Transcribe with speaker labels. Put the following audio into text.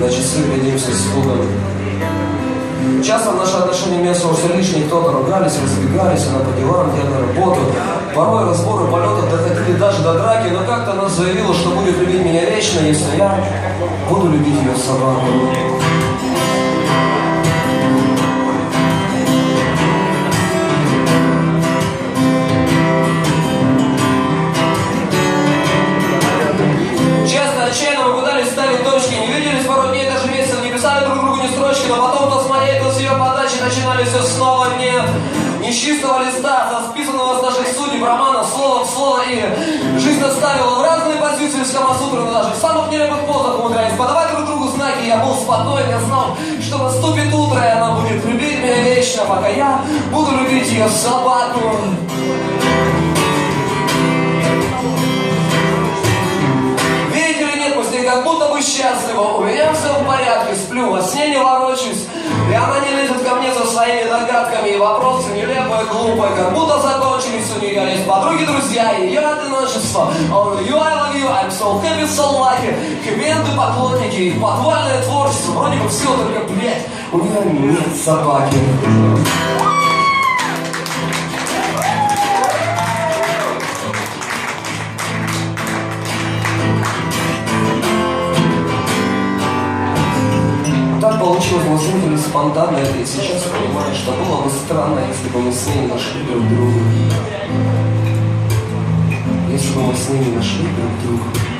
Speaker 1: на часы глядимся с испугом. Часто наши отношения вмешивался лишний, кто-то ругались, разбегались, она по делам, я на работу. Порой разборы полетов доходили даже до драки, но как-то она заявила, что будет любить меня вечно, если я буду любить ее собаку. Писали друг другу ни строчки, но потом то с моей, с ее подачи начинали все снова. Не с чистого листа, со списанного с наших судеб романа, слово в слово, и жизнь оставила в разные позиции в Камасутры, но даже в самых нелепых позах умудрялись подавать друг другу знаки, я был спокоен, я знал, что наступит утро, и она будет любить меня вечно, пока я буду любить ее собаку. Счастливы. У меня все в порядке, сплю, во сне не ворочусь. И она не лезет ко мне со своими догадками и вопросы нелепые, глупые, как будто закончились у нее. Есть подруги, друзья, и ее одиночество. Он you, I love you, I'm so happy, so lucky. Хэппи поклонники, и подвальное творчество. Вроде бы все, только, блядь, у нее нет собаки. Получилось, сняли спонтанно это, и сейчас понимаю, что было бы странно, если бы мы с ней нашли друг друга. Если бы мы с ней не нашли друг друга.